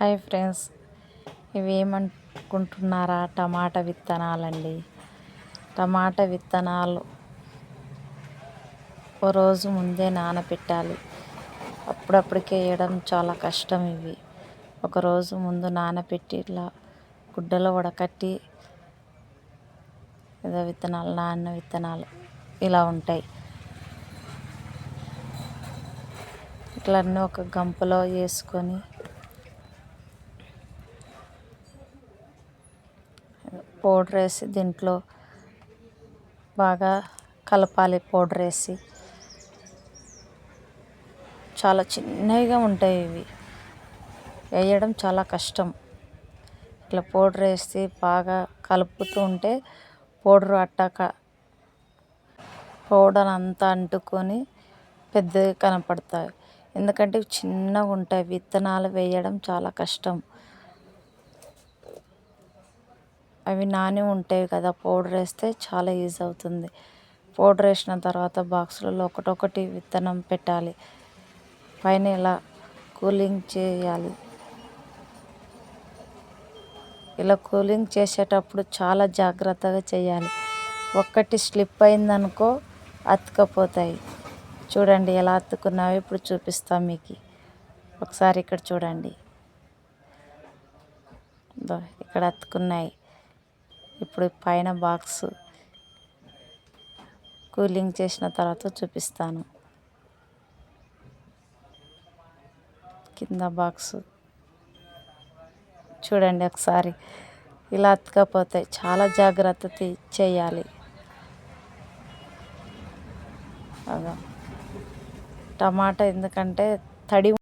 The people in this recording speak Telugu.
Hi friends. ఇవి ఏమనుకుంటున్నారా టమాటా విత్తనాలండి. టమాటా విత్తనాలు ఓ రోజు ముందే నానబెట్టాలి అప్పుడప్పటికే వేయడం చాలా కష్టం ఇవి. ఒకరోజు ముందు నానబెట్టి ఇట్లా గుడ్డలో వడకట్టి ఏదో విత్తనాలు నాన్న విత్తనాలు ఇలా ఉంటాయి. ఇట్లన్నీ ఒక గంపలో వేసుకొని పౌడర్ వేసి దీంట్లో బాగా కలపాలి పౌడర్ వేసి. చాలా చిన్నవిగా ఉంటాయి ఇవి. వేయడం చాలా కష్టం. ఇట్లా పౌడర్ వేసి బాగా కలుపుతూ ఉంటే పౌడర్ అట్టాక పౌడర్ అంతా అంటుకొని పెద్దగా కనపడతాయి. ఎందుకంటే చిన్నగా ఉంటాయి. విత్తనాలు వేయడం చాలా కష్టం. అవి నాని ఉంటాయి కదా పౌడర్ వేస్తే చాలా ఈజీ అవుతుంది. పౌడర్ వేసిన తర్వాత బాక్సులలో ఒకటొకటి విత్తనం పెట్టాలి. పైన ఇలా కూలింగ్ చేయాలి. ఇలా కూలింగ్ చేసేటప్పుడు చాలా జాగ్రత్తగా చేయాలి. ఒక్కటి స్లిప్ అయిందనుకో అతుకపోతాయి చూడండి ఎలా అతుకున్నావో ఇప్పుడు చూపిస్తాం మీకు. ఒకసారి ఇక్కడ చూడండి. ఇక్కడ అతుకున్నాయి ఇప్పుడు పైన బాక్స్ కూలింగ్ చేసిన తర్వాత చూపిస్తాను. కింద బాక్స్. చూడండి ఒకసారి. ఇలా అతకపోతే చాలా జాగ్రత్త చేయాలి. టమాటా ఎందుకంటే తడి